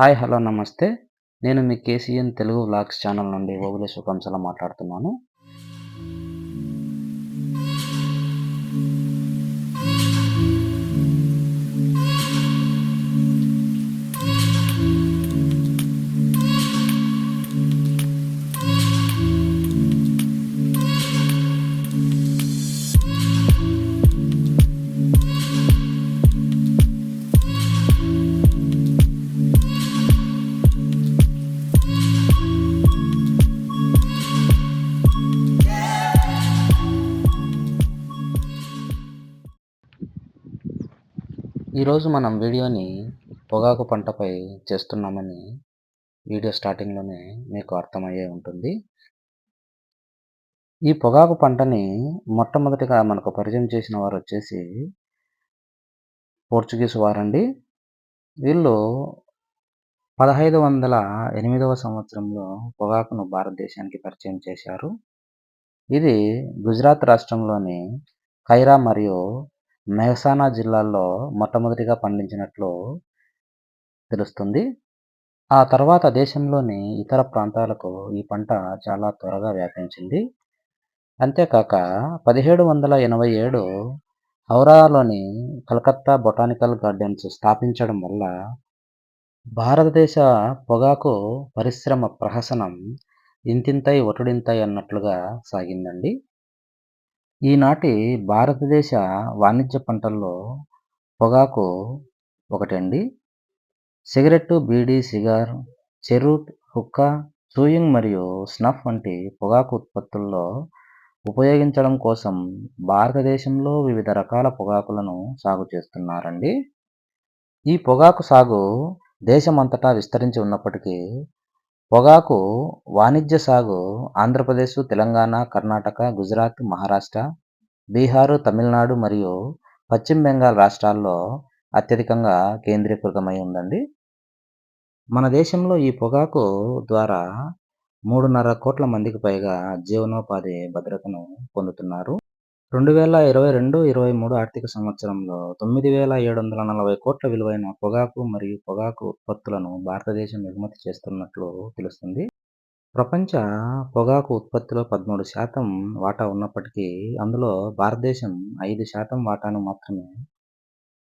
Hi hello నమస్తే. నేను మీ కేసీఎన్ తెలుగు వ్లాగ్స్ ఛానల్ నుండి ఓగులేశ్వర కంసల మాట్లాడుతున్నాను. ఈరోజు మనం వీడియోని పొగాకు పంటపై చేస్తున్నామని వీడియో స్టార్టింగ్లోనే మీకు అర్థమయ్యే ఉంటుంది. ఈ పొగాకు పంటని మొట్టమొదటిగా మనకు పరిచయం చేసిన వారు వచ్చేసి పోర్చుగీస్ వారండి. వీళ్ళు పదహైదు వందల ఎనిమిదవ సంవత్సరంలో పొగాకును భారతదేశానికి పరిచయం చేశారు. ఇది గుజరాత్ రాష్ట్రంలోని ఖైరా మరియు మెహసానా జిల్లాల్లో మొట్టమొదటిగా పండించినట్లు తెలుస్తుంది. ఆ తర్వాత దేశంలోని ఇతర ప్రాంతాలకు ఈ పంట చాలా త్వరగా వ్యాపించింది. అంతేకాక పదిహేడు వందల ఎనభై ఏడు హౌరాలోని కలకత్తా బొటానికల్ గార్డెన్స్ స్థాపించడం వల్ల భారతదేశ పొగాకు పరిశ్రమ ప్రహసనం ఇంతింతై ఒటుడింతై అన్నట్లుగా సాగిందండి. ఈనాటి భారతదేశ వాణిజ్య పంటల్లో పొగాకు ఒకటండి. సిగరెట్టు బీడీ సిగార్ చెరూట్ హుక్కా చూయింగ్ మరియు స్నఫ్ వంటి పొగాకు ఉత్పత్తుల్లో ఉపయోగించడం కోసం భారతదేశంలో వివిధ రకాల పొగాకులను సాగు చేస్తున్నారండి. ఈ పొగాకు సాగు దేశమంతటా విస్తరించి ఉన్నప్పటికీ పొగాకు వాణిజ్య సాగు ఆంధ్రప్రదేశ్ తెలంగాణ కర్ణాటక గుజరాత్ మహారాష్ట్ర బీహారు తమిళనాడు మరియు పశ్చిమ బెంగాల్ రాష్ట్రాల్లో అత్యధికంగా కేంద్రీకృతమై ఉందండి. మన దేశంలో ఈ పొగాకు ద్వారా మూడున్నర కోట్ల మందికి పైగా జీవనోపాధి భద్రతను పొందుతున్నారు. రెండు వేల ఇరవై రెండు ఇరవై మూడు ఆర్థిక సంవత్సరంలో తొమ్మిది వేల ఏడు వందల నలభై కోట్ల విలువైన పొగాకు మరియు పొగాకు ఉత్పత్తులను భారతదేశం ఎగుమతి చేస్తున్నట్లు తెలుస్తుంది. ప్రపంచ పొగాకు ఉత్పత్తిలో పదమూడు శాతం వాటా ఉన్నప్పటికీ అందులో భారతదేశం ఐదు శాతం వాటాను మాత్రమే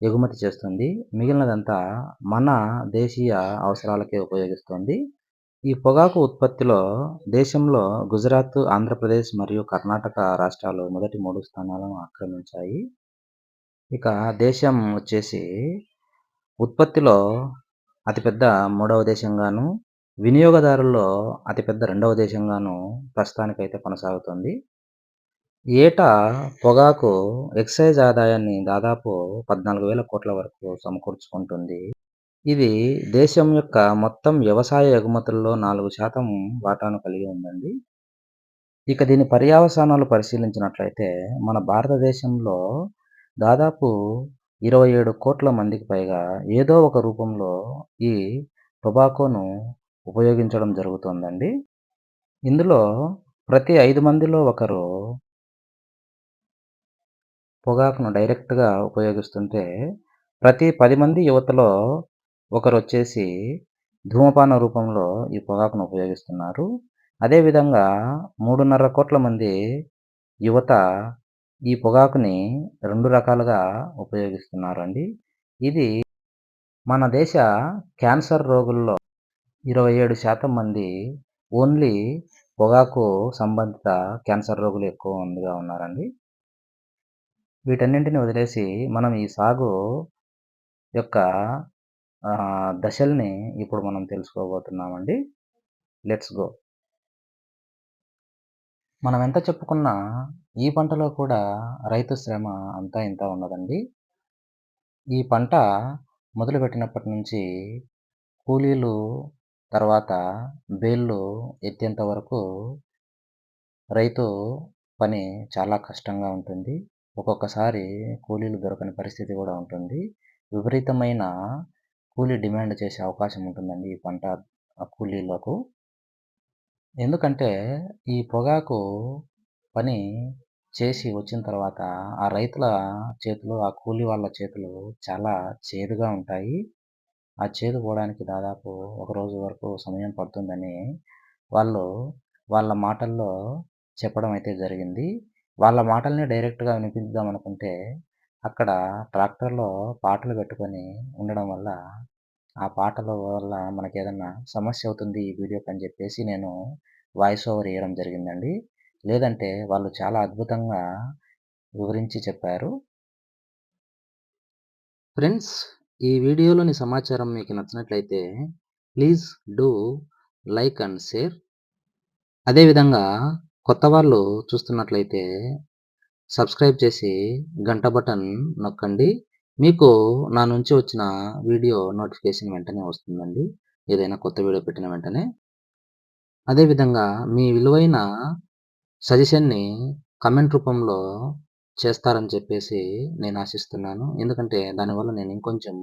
ఎగుమతి చేస్తుంది. మిగిలినదంతా మన దేశీయ అవసరాలకే ఉపయోగిస్తుంది. ఈ పొగాకు ఉత్పత్తిలో దేశంలో గుజరాత్ ఆంధ్రప్రదేశ్ మరియు కర్ణాటక రాష్ట్రాలు మొదటి మూడు స్థానాలను ఆక్రమించాయి. ఇక దేశం వచ్చేసి ఉత్పత్తిలో అతిపెద్ద మూడవ దేశంగాను వినియోగదారుల్లో అతిపెద్ద రెండవ దేశంగాను ప్రస్తుతానికైతే కొనసాగుతుంది. ఏటా పొగాకు ఎక్సైజ్ ఆదాయాన్ని దాదాపు పద్నాలుగు వేల కోట్ల వరకు సమకూర్చుకుంటుంది. ఇది దేశం యొక్క మొత్తం వ్యవసాయ ఎగుమతుల్లో నాలుగు శాతం వాటాను కలిగి ఉందండి. ఇక దీని పర్యవసానాలు పరిశీలించినట్లయితే మన భారతదేశంలో దాదాపు ఇరవై ఏడు కోట్ల మందికి పైగా ఏదో ఒక రూపంలో ఈ టొబాకోను ఉపయోగించడం జరుగుతుందండి. ఇందులో ప్రతి ఐదు మందిలో ఒకరు పొగాకును డైరెక్ట్గా ఉపయోగిస్తుంటే ప్రతి పది మంది యువతలో ఒకరు వచ్చేసి ధూమపాన రూపంలో ఈ పొగాకును ఉపయోగిస్తున్నారు. అదేవిధంగా మూడున్నర కోట్ల మంది యువత ఈ పొగాకుని రెండు రకాలుగా ఉపయోగిస్తున్నారండి. ఇది మన దేశ క్యాన్సర్ రోగుల్లో ఇరవై ఏడు శాతం మంది ఓన్లీ పొగాకు సంబంధిత క్యాన్సర్ రోగులు ఎక్కువ మందిగా ఉన్నారండి. వీటన్నింటిని వదిలేసి మనం ఈ సాగు యొక్క దశల్ని ఇప్పుడు మనం తెలుసుకోబోతున్నామండి. Let's go. మనం ఎంత చెప్పుకున్నా ఈ పంటలో కూడా రైతు శ్రమ అంతా ఇంత ఉన్నదండి ఈ పంట మొదలుపెట్టినప్పటి నుంచి కూలీలు తర్వాత బేళ్ళు ఎత్తేంత వరకు రైతు పని చాలా కష్టంగా ఉంటుంది. ఒక్కొక్కసారి కూలీలు దొరకని పరిస్థితి కూడా ఉంటుంది. విపరీతమైన కూలీ డిమాండ్ చేసే అవకాశం ఉంటుందండి ఈ పంట కూలీలకు ఎందుకంటే ఈ పొగాకు పని చేసి వచ్చిన తర్వాత ఆ రైతుల చేతులు ఆ కూలీ వాళ్ళ చేతులు చాలా చేదుగా ఉంటాయి ఆ చేదు పోవడానికి దాదాపు ఒక రోజు వరకు సమయం పడుతుందని వాళ్ళు వాళ్ళ మాటల్లో చెప్పడం అయితే జరిగింది. వాళ్ళ మాటల్ని డైరెక్ట్‌గా వినిపిద్దాం అనుకుంటే, అక్కడ ట్రాక్టర్‌లో పాటలు పెట్టుకొని ఉండడం వల్ల, ఆ పాటల వల్ల మనకేదన్నా సమస్య అవుతుంది ఈ వీడియోకి అని చెప్పేసి నేను వాయిస్ ఓవర్ ఇయ్యడం జరిగిందండి. లేదంటే వాళ్ళు చాలా అద్భుతంగా వివరించి చెప్పారు. ఫ్రెండ్స్ ఈ వీడియోలోని సమాచారం మీకు నచ్చినట్లయితే please do like and share. అదేవిధంగా కొత్త వాళ్ళు చూస్తున్నట్లయితే సబ్స్క్రైబ్ చేసి గంట బటన్ నొక్కండి. మీకు నా నుంచి వచ్చిన వీడియో నోటిఫికేషన్ వెంటనే వస్తుందండి. ఏదైనా కొత్త వీడియో పెట్టిన వెంటనే. అదేవిధంగా మీ విలువైన సజెషన్‌ని కమెంట్ రూపంలో చేస్తారని చెప్పేసి నేను ఆశిస్తున్నాను. ఎందుకంటే దానివల్ల నేను ఇంకొంచెం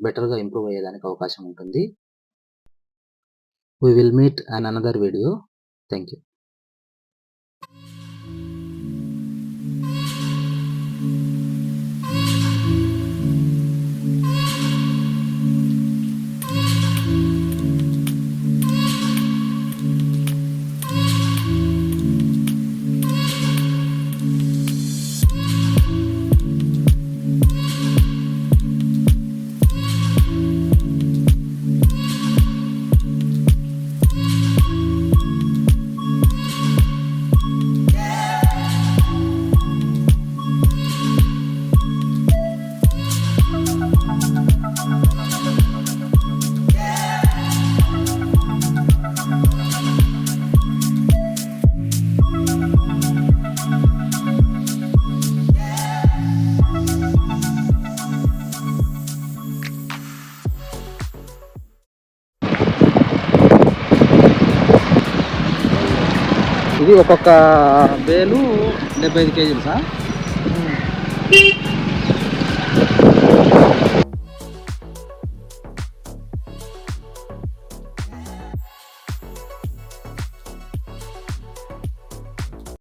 బెటర్‌గా ఇంప్రూవ్ అయ్యేదానికి అవకాశం ఉంటుంది. We will meet on another video. Thank you. ఒక్కొక్క బేలు డెబ్బై ఐదు కేజీలు సార్.